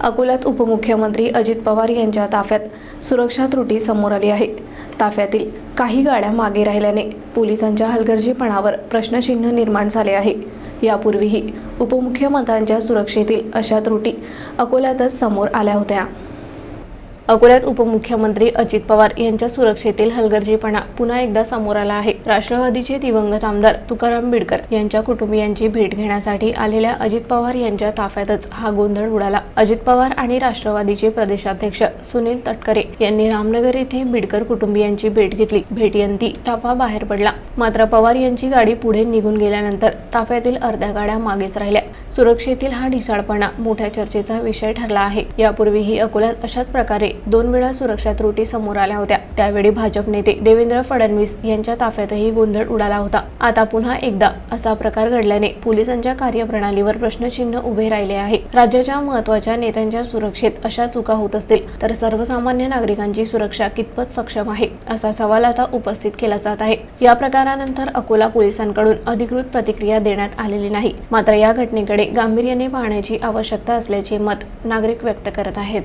अकोल्यात उपमुख्यमंत्री अजित पवार यांच्या ताफ्यात सुरक्षा त्रुटी समोर आली आहे. ताफ्यातील काही गाड्या मागे राहिल्याने पोलिसांच्या हलगर्जीपणावर प्रश्नचिन्ह निर्माण झाले आहे. यापूर्वीही उपमुख्यमंत्र्यांच्या सुरक्षेतील अशा त्रुटी अकोल्यातच समोर आल्या होत्या. अकोल्यात उपमुख्यमंत्री अजित पवार यांच्या सुरक्षेतील हलगर्जीपणा पुन्हा एकदा समोर आला आहे. राष्ट्रवादीचे दिवंगत आमदार तुकाराम बिडकर यांच्या कुटुंबियांची भेट घेण्यासाठी आलेल्या अजित पवार यांच्या ताफ्यातच हा गोंधळ उडाला अजित पवार आणि राष्ट्रवादीचे प्रदेशाध्यक्ष सुनील तटकरे यांनी रामनगर येथे बिडकर कुटुंबियांची भेट घेतली. भेटयंती ताफा बाहेर पडला. मात्र पवार यांची गाडी पुढे निघून गेल्यानंतर ताफ्यातील अर्ध्या गाड्या मागेच राहिल्या. सुरक्षेतील हा ढिसाळपणा मोठ्या चर्चेचा विषय ठरला आहे. यापूर्वीही अकोल्यात अशाच प्रकारे दोन वेळा सुरक्षा त्रुटी समोर आल्या होत्या. त्यावेळी भाजप नेते देवेंद्र फडणवीस यांच्या ताफ्यातही गोंधळ उडाला होता. आता पुन्हा एकदा असा प्रकार घडल्याने पोलिसांच्या कार्यप्रणालीवर प्रश्नचिन्ह उभे राहिले आहे. राज्याच्या महत्त्वाच्या नेत्यांच्या सुरक्षेत अशा चुका होत असतील तर सर्वसामान्य नागरिकांची सुरक्षा कितपत सक्षम आहे असा सवाल आता उपस्थित केला जात आहे. या प्रकारानंतर अकोला पोलिसांकडून अधिकृत प्रतिक्रिया देण्यात आलेली नाही. मात्र या घटनेकडे गांभीर्याने पाहण्याची आवश्यकता असल्याचे मत नागरिक व्यक्त करत आहेत.